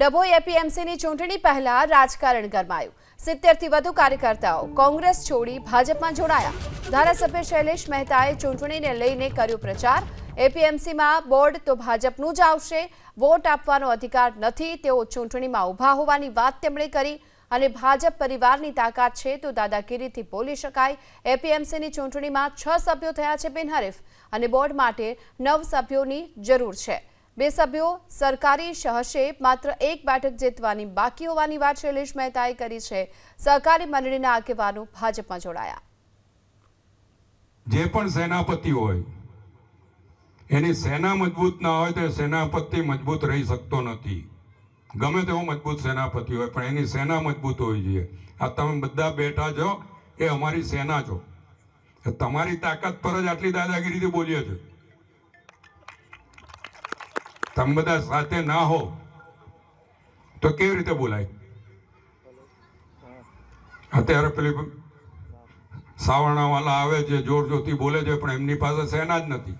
ડભોઈ એપીએમસીની ચૂંટણી પહેલા રાજકારણ ગરમાયું. સિત્તેરથી વધુ કાર્યકર્તાઓ કોંગ્રેસ છોડી ભાજપમાં જોડાયા. ધારાસભ્ય શૈલેષ મહેતાએ ચૂંટણીને લઈને કર્યો પ્રચાર. એપીએમસીમાં બોર્ડ તો ભાજપનું જ આવશે. વોટ આપવાનો અધિકાર નથી. તેઓ ચૂંટણીમાં ઊભા હોવાની વાત તેમણે કરી. અને ભાજપ પરિવારની તાકાત છે તો દાદાગીરીથી બોલી શકાય. એપીએમસીની ચૂંટણીમાં છ સભ્યો થયા છે બિનહરીફ. અને બોર્ડ માટે નવ સભ્યોની જરૂર છે. બે સભ્યો સરકારી હશે માત્ર એક બેઠક જીતવાની બાકી હોવાની વાત શૈલેષ મહેતાએ કરી છે. સહકારી મંડળીના આગેવાનો ભાજપમાં જોડાયા. જે પણ સેનાપતિ હોય, એની સેના મજબૂત ના હોય તો સેનાપતિ મજબૂત રહી શકતો નથી. ગમે તેવો મજબૂત સેનાપતિ હોય, પણ એની સેના મજબૂત હોવી જોઈએ. આ તમે બધા બેઠા છો, એ અમારી સેના છો. તમારી તાકાત પર જ આટલી દાદાગીરીથી બોલીએ છે. તમે બધા સાથે ના હો. તો કેવી રીતે બોલાય? અત્યારે પેલી સાવરણાવાલા આવે છે જોર જોરથી બોલે છે, પણ એમની પાસે સેના જ નથી.